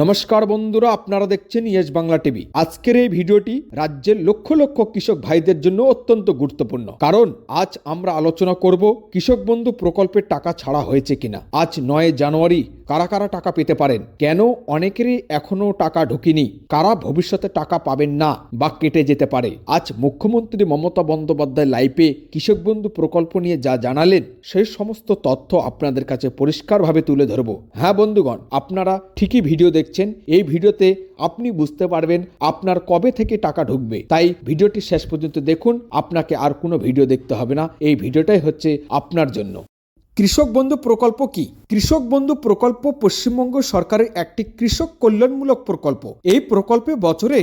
নমস্কার বন্ধুরা, আপনারা দেখছেন ইয়েস বাংলা টিভি। আজকের এই ভিডিওটি রাজ্যের লক্ষ লক্ষ কৃষক ভাইদের জন্য অত্যন্ত গুরুত্বপূর্ণ। কারণ আজ আমরা আলোচনা করব কৃষক বন্ধু প্রকল্পের টাকা ছাড়া হয়েছে কিনা। আজ নয় জানুয়ারি কারা কারা টাকা পেতে পারেন? কেন অনেকেরই এখনও টাকা ঢুকিনি? কারা ভবিষ্যতে টাকা পাবেন না বা কেটে যেতে পারে? আজ মুখ্যমন্ত্রী মমতা বন্দ্যোপাধ্যায় লাইভে কৃষক বন্ধু প্রকল্প নিয়ে যা জানালেন, সেই সমস্ত তথ্য আপনাদের কাছে পরিষ্কারভাবে তুলে ধরব। হ্যাঁ বন্ধুগণ, আপনারা ঠিকই ভিডিও দেখছেন। এই ভিডিওতে আপনি বুঝতে পারবেন আপনার কবে থেকে টাকা ঢুকবে। তাই ভিডিওটি শেষ পর্যন্ত দেখুন, আপনাকে আর কোনো ভিডিও দেখতে হবে না। এই ভিডিওটাই হচ্ছে আপনার জন্য। কৃষক বন্ধু প্রকল্প কি? কৃষক বন্ধু প্রকল্প পশ্চিমবঙ্গ সরকারের একটি কৃষক কল্যাণমূলক প্রকল্প। এই প্রকল্পে বছরে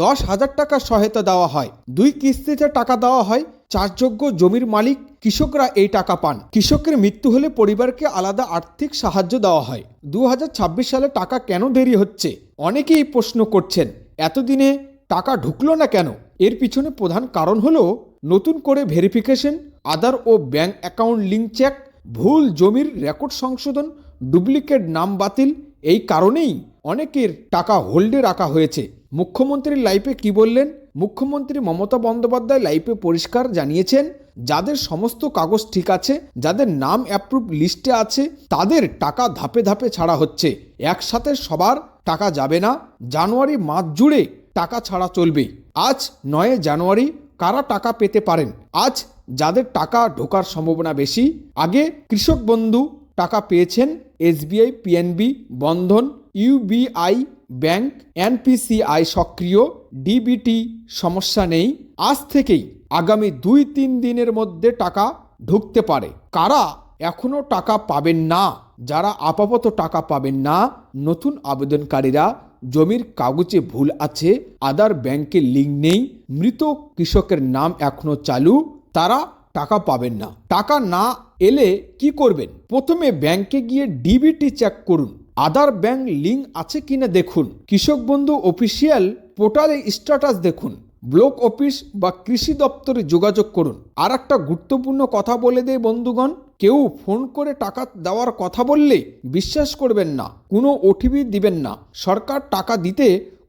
দশ হাজার টাকা সহায়তা দেওয়া হয়। দুই কিস্তিতে টাকা দেওয়া হয়। চাষযোগ্য জমির মালিক, কৃষকরা এই টাকা পান। কৃষকের মৃত্যু হলে পরিবারকে আলাদা আর্থিক সাহায্য দেওয়া হয়। দু হাজার ছাব্বিশ সালে টাকা কেন দেরি হচ্ছে? অনেকেই প্রশ্ন করছেন, এতদিনে টাকা ঢুকলো না কেন? এর পিছনে প্রধান কারণ হলো নতুন করে ভেরিফিকেশন, আধার ও ব্যাংক অ্যাকাউন্ট লিঙ্ক চেক ভুল জমির রেকর্ড সংশোধন, ডুপ্লিকেট নাম বাতিল, এই কারণেই অনেকের টাকা হোল্ডে রাখা হয়েছে। মুখ্যমন্ত্রীর লাইফে কি বললেন? মুখ্যমন্ত্রী মমতা বন্দ্যোপাধ্যায় লাইফে পরিষ্কার জানিয়েছেন, যাদের সমস্ত কাগজ ঠিক আছে, যাদের নাম অ্যাপ্রুভ লিস্টে আছে, তাদের টাকা ধাপে ধাপে ছাড়া হচ্ছে। একসাথে সবার টাকা যাবে না, জানুয়ারি মাস জুড়ে টাকা ছাড়া চলবে। আজ নয় জানুয়ারি, কারা টাকা পেতে পারেন? আজ যাদের টাকা ঢোকার সম্ভাবনা বেশি, আগে কৃষক বন্ধু টাকা পেয়েছেন SBI, PNB, Bandhan, UBI bank, NPCI সক্রিয়, ডিবিটি সমস্যা নেই। আজ থেকেই আগামী দুই তিন দিনের মধ্যে টাকা ঢুকতে পারে। কারা এখনও টাকা পাবেন না, যারা আপাতত টাকা পাবেন না, নতুন আবেদনকারীরা জমির কাগজে ভুল আছে, আদার ব্যাংকের লিঙ্ক নেই, মৃত কৃষকের নাম এখনও চালু তারা টাকা পাবেন না। টাকা না এলে কি করবেন? প্রথমে ব্যাংকে গিয়ে ডিবিটি চেক করুন। আদার ব্যাংক লিঙ্ক আছে কিনা দেখুন। কৃষক বন্ধু অফিসিয়াল পোর্টালে স্ট্যাটাস দেখুন। ব্লক অফিস বা কৃষি দপ্তরে যোগাযোগ করুন। আর একটা গুরুত্বপূর্ণ কথা বলে দেয় বন্ধুগণ, কেউ ফোন করে টাকা দেওয়ার কথা বললে বিশ্বাস করবেন না, কোনো ওটিপি দিবেন না। সরকার টাকা দিতে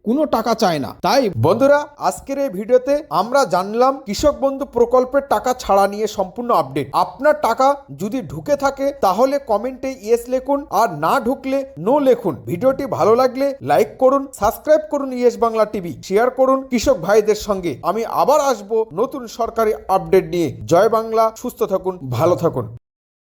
কোনো টাকা চায় না। তাই বন্ধুরা, আজকের এই ভিডিওতে আমরা জানলাম কৃষক বন্ধু প্রকল্পের টাকা ছাড়া নিয়ে সম্পূর্ণ আপডেট। আপনার টাকা যদি ঢুকে থাকে, তাহলে কমেন্টে ইয়েস লিখুন, আর না ঢুকলে নো লিখুন। ভিডিওটি ভালো লাগলে লাইক করুন সাবস্ক্রাইব করুন ইয়েস বাংলা টিভি শেয়ার করুন কৃষক ভাইদের সঙ্গে। আমি আবার আসব নতুন সরকারি আপডেট নিয়ে। জয় বাংলা, সুস্থ থাকুন, ভালো থাকুন।